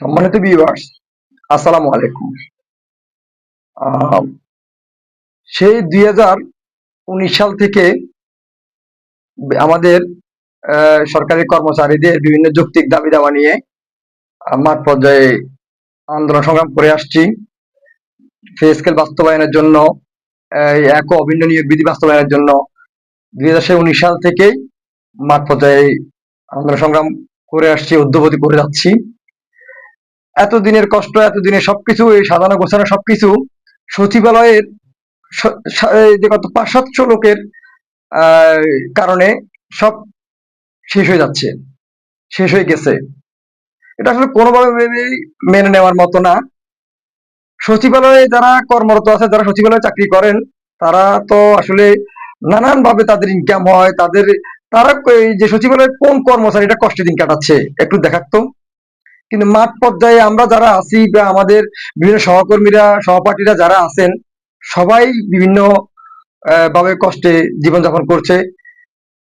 সম্মানিত ভিউয়ার্স আসসালামু আলাইকুম। সেই দুই হাজার উনিশ সাল থেকে আমাদের সরকারি কর্মচারীদের বিভিন্ন যৌক্তিক দাবি দাওয়া নিয়ে মাঠ পর্যায়ে আন্দোলন সংগ্রাম করে আসছি। ফে স্কেল বাস্তবায়নের জন্য এক অভিন্ন নিয়োগ বিধি বাস্তবায়নের জন্য দুই হাজার উনিশ সাল থেকেই মাঠ পর্যায়ে আন্দোলন সংগ্রাম করে আসছি উদ্যোগতি করে যাচ্ছি। এতদিনের কষ্ট, এতদিনের সবকিছু, এই সাজানো গোছানো সবকিছু সচিবালয়ের যে কত, পাঁচ, সাতশো লোকের কারণে সব শেষ হয়ে যাচ্ছে, শেষ হয়ে গেছে। এটা আসলে কোনোভাবে মেনে- নেওয়ার মতো না। সচিবালয়ে যারা কর্মরত আছে, যারা সচিবালয়ে চাকরি করেন, তারা তো আসলে নানান ভাবে তাদের ইনকাম হয়, তাদের, তারা এই যে সচিবালয়ের কোন কর্মচারীটা কষ্টে দিন কাটাচ্ছে, একটু দেখাতো কিন্তু মাঠ পর্যায়ে আমরা যারা আছি বা আমাদের বিভিন্ন সহকর্মীরা, সহপাঠীরা যারা আছেন, সবাই বিভিন্ন ভাবে কষ্টে জীবনযাপন করছে।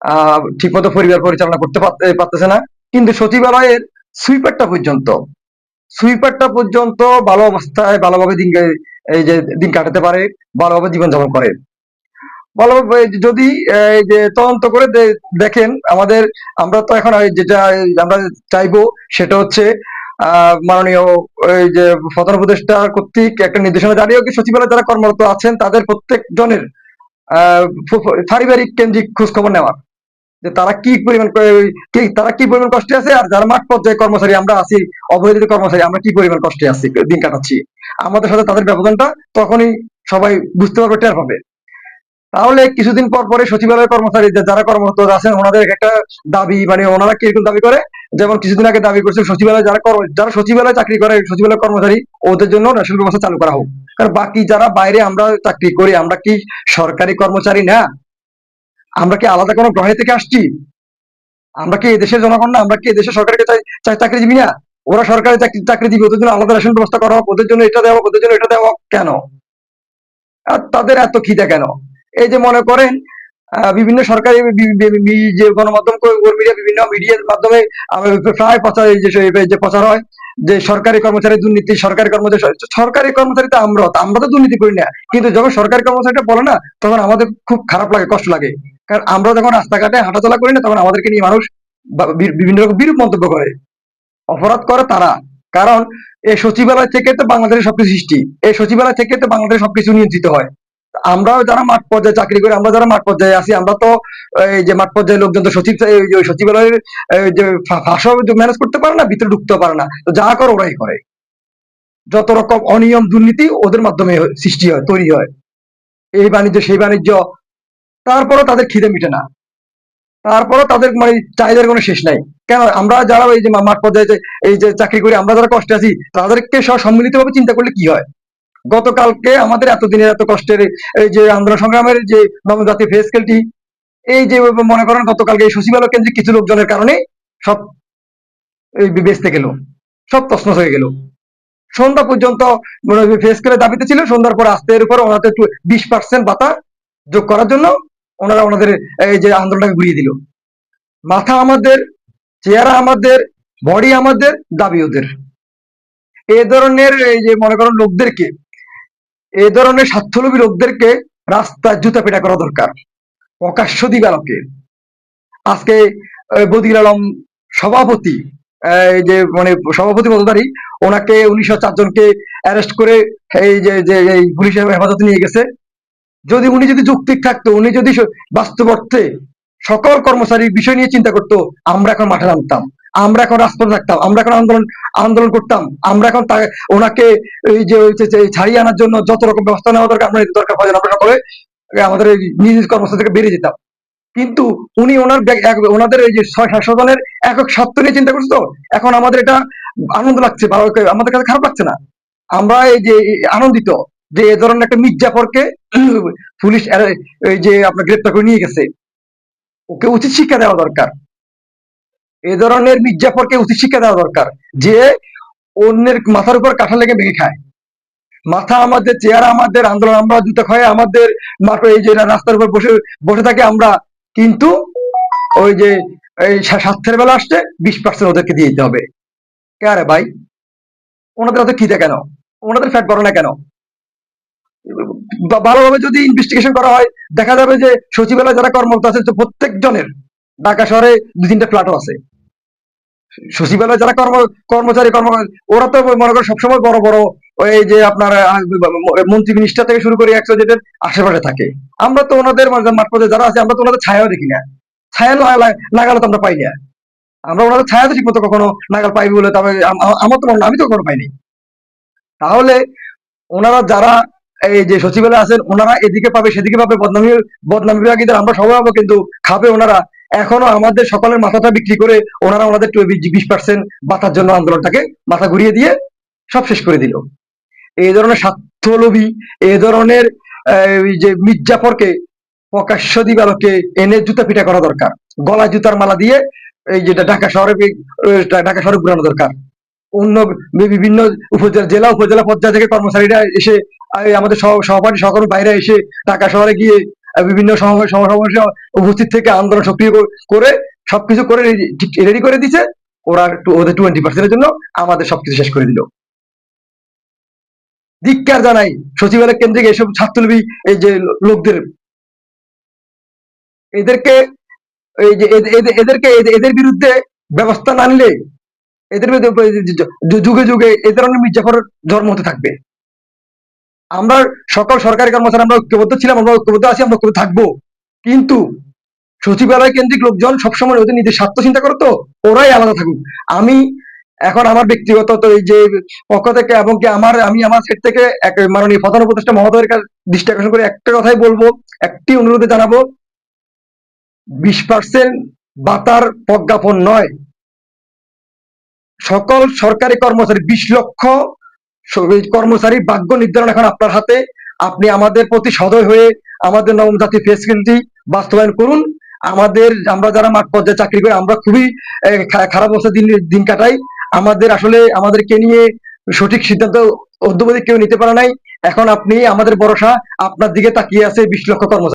আহ, ঠিকমতো পরিবার পরিচালনা করতে পারতেছে না। কিন্তু সচিবালয়ের সুইপারটা পর্যন্ত সুইপারটা পর্যন্ত ভালো অবস্থায়, ভালোভাবে দিন এই যে দিন কাটাতে পারে, ভালোভাবে জীবনযাপন করে। ভালোভাবে যদি এই যে তদন্ত করে দেখেন, আমাদের, আমরা তো এখন যেটা, আমরা চাইব, সেটা হচ্ছে মাননীয় এই যে প্রধান উপদেষ্টা কর্তৃক একটা নির্দেশনা জারি হোক সচিবালয়ে যারা কর্মরত আছেন, তাদের প্রত্যেক জনের আহ, ফ- ফ- পারিবারিক কেন্দ্রিক খোঁজ খবর নেওয়া যে তারা কি পরিমাণ ক- তারা কি পরিমাণ কষ্টে আছে আর যারা মাঠ পর্যায়ে কর্মচারী আমরা আছি, অবহেলিত কর্মচারী, আমরা কি পরিমাণ কষ্টে আছি, দিন কাটাচ্ছি? আমাদের সাথে তাদের ব্যবধানটা তখনই সবাই বুঝতে পারবে, টের পাবে। তাহলে কিছুদিন পর পরে সচিবালয়ের কর্মচারী যারা কর্মরত আছেন, ওনাদের একটা দাবি মানে ওনারা কীরকম দাবি করে? যেমন কিছুদিন আগে দাবি করছে সচিবালয়ে যারা কর্ম যারা সচিবালয়ে চাকরি করে, সচিবালয় কর্মচারী, ওদের জন্য রেশন ব্যবস্থা চালু করা হোক। কারণ বাকি যারা বাইরে আমরা চাকরি করি, আমরা কি সরকারি কর্মচারী না? আমরা কি আলাদা কোনো গ্রহে থেকে আসছি? আমরা কি এদেশের জনগণ না? আমরা কি এদেশের সরকারকে চাই- চাই- চাকরিজীবী না? ওরা সরকারি চাকরি চাকরি দিবে ওদের জন্য আলাদা রেশন ব্যবস্থা করা হোক, ওদের জন্য এটা দেওয়া হোক, ওদের জন্য এটা দেওয়া হোক, কেন? আর তাদের এত খিদে কেন? এই যে মনে করেন বিভিন্ন সরকারি যে গণমাধ্যম কর্মীরা বিভিন্ন মিডিয়ার মাধ্যমে প্রায় প্রচার যে প্রচার হয়, যে সরকারি কর্মচারী দুর্নীতি, সরকারি কর্মচারী সরকারি কর্মচারী তো আমরা আমরা তো দুর্নীতি করি না। কিন্তু যখন সরকারি কর্মচারীটা বলে না, তখন আমাদের খুব খারাপ লাগে, কষ্ট লাগে। কারণ আমরা যখন রাস্তাঘাটে হাঁটাচলা করি না, তখন আমাদেরকে নিয়ে মানুষ বিভিন্ন রকম বিরূপ মন্তব্য করে। অপরাধ করে তারা। কারণ এই সচিবালয় থেকে তো বাংলাদেশের সবকিছু সৃষ্টি। এই সচিবালয় থেকে তো বাংলাদেশের সবকিছু নিয়ন্ত্রিত হয়। আমরাও যারা মাঠ পর্যায়ে চাকরি করি, আমরা যারা মাঠ পর্যায়ে আছি, আমরা তো, এই যে মাঠ পর্যায়ে লোকজন তো সচিব সচিবালয়ের যে ভাষা ম্যানেজ করতে পারে না, ভিতরে ঢুকতে পারে না। তো যা করে ওরাই করে। যত রকম অনিয়ম, দুর্নীতি ওদের মাধ্যমে সৃষ্টি হয়, তৈরি হয়। এই বাণিজ্য, সেই বাণিজ্য, তারপরও তাদের খিদে মিটে না। তারপরও তাদের মানে চাহিদার কোনো শেষ নাই। কেন? আমরা যারা এই যে মাঠ পর্যায়ে এই যে চাকরি করি, আমরা যারা কষ্টে আছি, তাদেরকে সব সম্মিলিতভাবে চিন্তা করলে কি হয়? গতকালকে আমাদের এতদিনের এত কষ্টের এই যে আন্দোলন সংগ্রামের যে নবজাতি ফে স্কেলটি এই যে মনে করেন গতকালকে এই সচিবালয় কেন্দ্রে কিছু লোকজনের কারণে সব এই বেচতে গেল, সব তছনছ হয়ে গেল। সন্ধ্যা পর্যন্ত ফে স্কেলের দাবিতে ছিল, সন্ধ্যার পর আস্তে এর উপর ওনাদের একটু বিশ পার্সেন্ট ভাতা যোগ করার জন্য ওনারা ওনাদের এই যে আন্দোলনটাকে ঘুরিয়ে দিল। মাথা আমাদের, চেহারা আমাদের বডি আমাদের, দাবি ওদের। এ ধরনের এই যে মনে করেন লোকদেরকে এ ধরনের স্বার্থলোভী লোকদেরকে রাস্তায় জুতা পেটা করা দরকার। প্রকাশ্য দিবালকে। আজকে বদির আলম সভাপতি এই যে মানে সভাপতি পদধারী, ওনাকে উনিশশো জনকে অ্যারেস্ট করে এই যে যে, এই পুলিশের হেফাজতে নিয়ে গেছে। যদি উনি যদি যুক্তিক থাকতো, উনি যদি বাস্তব অর্থে সকল কর্মচারীর বিষয় নিয়ে চিন্তা করতো, আমরা এখন মাঠে নামতাম। আমরা এখন রাজপথে থাকতাম, আমরা এখন আন্দোলন আন্দোলন করতাম, আমরা এখন ওনাকে এই যে ছাড়িয়ে আনার জন্য যত রকম ব্যবস্থা নেওয়া দরকার আমরা দরকার প্রয়োজন আমরা সকলে আমাদের নিজ নিজ কর্মস্থল থেকে বেরিয়ে যেতাম। কিন্তু উনি ওনার ওনাদের এই যে ছয় একক সত্য নিয়ে চিন্তা করছে তো, এখন আমাদের এটা আনন্দ লাগছে ভালো আমাদের কাছে খারাপ লাগছে না। আমরা এই যে আনন্দিত যে এ ধরনের একটা মির্জাফরকে পুলিশ যে আপনার গ্রেপ্তার করে নিয়ে গেছে। ওকে উচিত শিক্ষা দেওয়া দরকার। এ ধরনের মির্জাফরকে উচিত শিক্ষা দেওয়া দরকার যে অন্যের মাথার উপর কাঁঠা লেগে ভেঙে খায়। মাথা আমাদের চেয়ার আমাদের, আন্দোলন আমরা জুতা খায় আমাদের মাঠে এই যে রাস্তার উপর বসে বসে থাকে আমরা, কিন্তু ওই যে এই সা- স্বার্থের বেলা আসছে, বিশ পার্সেন্ট ওদেরকে দিয়ে দিতে হবে। কে আরে ভাই? ওনাদের হাতে খিদে কেন? ওনাদের ফ্যাট করে না কেন? ভালোভাবে যদি ইনভেস্টিগেশন করা হয়, দেখা যাবে যে সচিবালয় যারা কর্মরত আছে প্রত্যেকজনের ঢাকা শহরে দু তিনটা ফ্ল্যাটও আছে। সচিবালয় যারা কর্ম, কর্মচারী কর্ম ওরা তো মনে করেন সবসময় বড় বড় ওই যে আপনার মন্ত্রী মিনিস্টার থেকে শুরু করে একশো জেটের আশেপাশে থাকে। আমরা তো ওনাদের মাঠ পর্যায়ে যারা আছে, আমরা তো ওনাদের ছায়াও দেখি না। ছায়া নাগালে তো আমরা পাই না। আমরা ওনাদের ছায়া তো ঠিক মতো কখনো নাগাল পাইবি বলে তবে আম- আম- আমার তো আমি তো কখনো পাইনি। তাহলে ওনারা যারা এই যে সচিবালয় আছেন, ওনারা এদিকে পাবে, সেদিকে পাবে। বদনামি বদনামি বিভাগীদের আমরা সবাই পাবো, কিন্তু খাবে ওনারা এখনও আমাদের সকলের মাথাটা বিক্রি করে ওনারা ওনাদের বিশ পার্সেন্ট বাতার জন্য আন্দোলনটাকে মাথা ঘুরিয়ে দিয়ে সব শেষ করে দিল। এই ধরনের স্বার্থলোভী, এই ধরনের যে মির্জাফরকে প্রকাশ্য দিবালকে এনে জুতা পিটা করা দরকার, গলায় জুতার মালা দিয়ে এই যেটা ঢাকা শহরে ঢাকা শহরে ঘুরানো দরকার। অন্য বিভিন্ন উপজেলা, জেলা, উপজেলা পর্যায় থেকে কর্মচারীরা এসে আমাদের সহ- সহপাঠী সকল বাইরে এসে ঢাকা শহরে গিয়ে বিভিন্ন সমাবেশে উপস্থিত থেকে আন্দোলন সক্রিয় করে সবকিছু করে রেডি করে দিছে ওরা ওদের টোয়েন্টি পার্সেন্টের জন্য আমাদের সবকিছু শেষ করে দিল। ধিক্কার জানাই সচিবালয় কেন্দ্রিক এইসব ছাত্রলীবী এই যে লোকদের। এদেরকে এই যে এদ- এদ- এদেরকে এদের বিরুদ্ধে ব্যবস্থা না নিলে এদের যুগে যুগে এ ধরনের মির্জাফর জন্ম হতে থাকবে। আমরা সকল সরকারি কর্মচারী, আমরা ঐক্যবদ্ধ ছিলাম, আমরা ঐক্যবদ্ধ আছি, আমরা ঐক্যবদ্ধ থাকব। কিন্তু সচিবালয় কেন্দ্রিক লোকজন সবসময় ওদের নিজের স্বার্থ চিন্তা করতো ওরাই আলাদা থাকুক। আমি এখন আমার ব্যক্তিগত তো এই যে পক্ষ থেকে এবং কি আমার, আমি আমার সেট থেকে এক মাননীয় প্রধান উপদেষ্টা মহোদয়ের কাছে দৃষ্টি আকর্ষণ করে একটা কথাই বলব, একটি অনুরোধে জানাব, বিশ পার্সেন্ট বাতার প্রজ্ঞাপন নয়। সকল সরকারি কর্মচারী, বিশ লক্ষ কর্মচারী ভাগ্য নির্ধারণ এখন আপনার হাতে। আপনি আমাদের প্রতি সদয় হয়ে আমাদের নবম জাতীয় ফেসিলিটি বাস্তবায়ন করুন। আমাদের, আমরা যারা মাঠ পর্যায়ে চাকরি করি, আমরা খুবই খারাপ অবস্থা দিন দিন কাটাই। আমাদের আসলে, আমাদেরকে নিয়ে সঠিক সিদ্ধান্ত অদ্যবধি কেউ নিতে পারে নাই। এখন আপনি আমাদের ভরসা, আপনার দিকে তাকিয়ে আছে বিশ লক্ষ কর্মচারী।